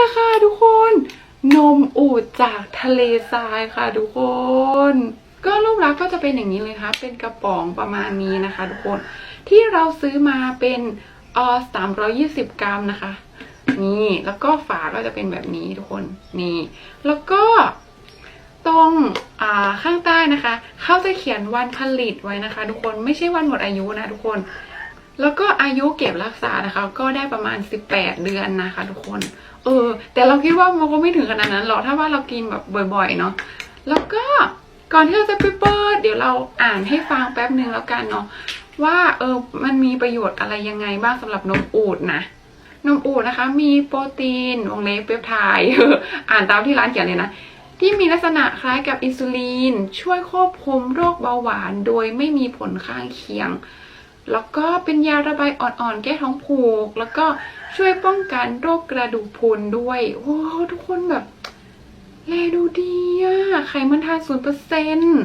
เลยค่ะทุกคน นมอูดจากทะเลทรายค่ะทุกคน ก็รูปลักษณ์ก็จะเป็นอย่างนี้เลยค่ะ เป็นกระป๋องประมาณนี้นะคะ ทุกคน ที่เราซื้อมาเป็นออสามร้อยี่สิบกรัมนะคะ นี่แล้วก็ฝาก็จะเป็นแบบนี้ทุกคนนี่ แล้วก็ตรงอ่าข้างใต้นะคะ เขาจะเขียนวันผลิตไว้นะคะ ทุกคนไม่ใช่วันหมดอายุนะทุกคน แล้วก็อายุเก็บรักษานะคะ ก็ได้ประมาณ 18 เดือนนะคะ ทุกคน เออ แต่เราคิดว่ามันก็ไม่ถึงขนาดนั้นหรอกถ้าว่าเรากินแบบบ่อย ๆ เนาะแล้วก็ก่อนที่เราจะไปเปิดเดี๋ยวเราอ่านให้ฟังแป๊บหนึ่งแล้วกันเนาะว่าเออมันมีประโยชน์อะไรยังไงบ้างสำหรับนมอูดนะนมอูดนะคะ มีโปรตีนวงเล็บเปปไทด์อ่านตามที่ร้านเขียนเลยนะที่มีลักษณะคล้ายกับอินซูลินช่วยควบคุมโรคเบาหวาน โดยไม่มีผลข้างเคียง แล้วก็เป็นยาระบายอ่อนๆ แก้ท้องผูก แล้วก็ช่วยป้องกันโรคกระดูกพรุนด้วยว้าวทุกคนแบบแลดูดีอะไขมันทานศูนเปอร์เซ็นต์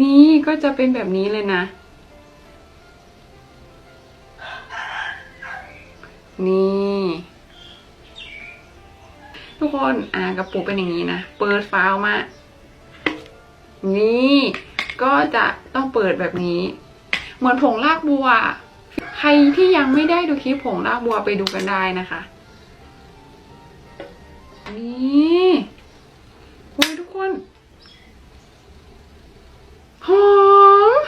นี่ก็จะเป็นแบบนี้เลยนะ นี่ ทุกคนอ่ากระปุกเป็นอย่างนี้นะ เปิดฝาออกมา นี่ ก็จะต้องเปิดแบบนี้ เหมือนผงรากบัว ใครที่ยังไม่ได้ดูคลิปผงรากบัวไปดูกันได้นะคะ นี่โอ้ยทุกคนหอม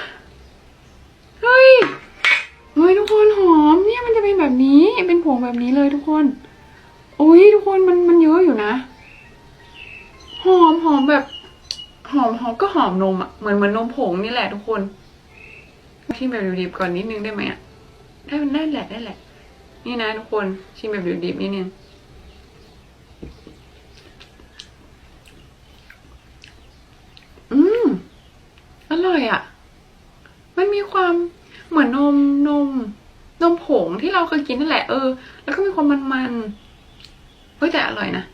เฮ้ยเฮ้ยทุกคนหอมเนี่ยมันจะเป็นแบบนี้เป็นผงแบบนี้เลยทุกคนโอ้ยทุกคนมันมันเยอะอยู่นะหอมหอมแบบหอมหอมก็หอมนมอะเหมือนเหมือนนมผงนี่แหละทุกคน ชิมแบบดิบๆก่อนนิดนึงได้ไหมอะได้ได้แหละได้แหละ นี่นะทุกคนชิมแบบดิบๆนิดนึงอืมอร่อยอะ มันมีความเหมือนนมนม นมผงที่เราเคยกินนั่นแหละเออ แล้วก็มีความมันๆเฮ้ยแต่อร่อยนะ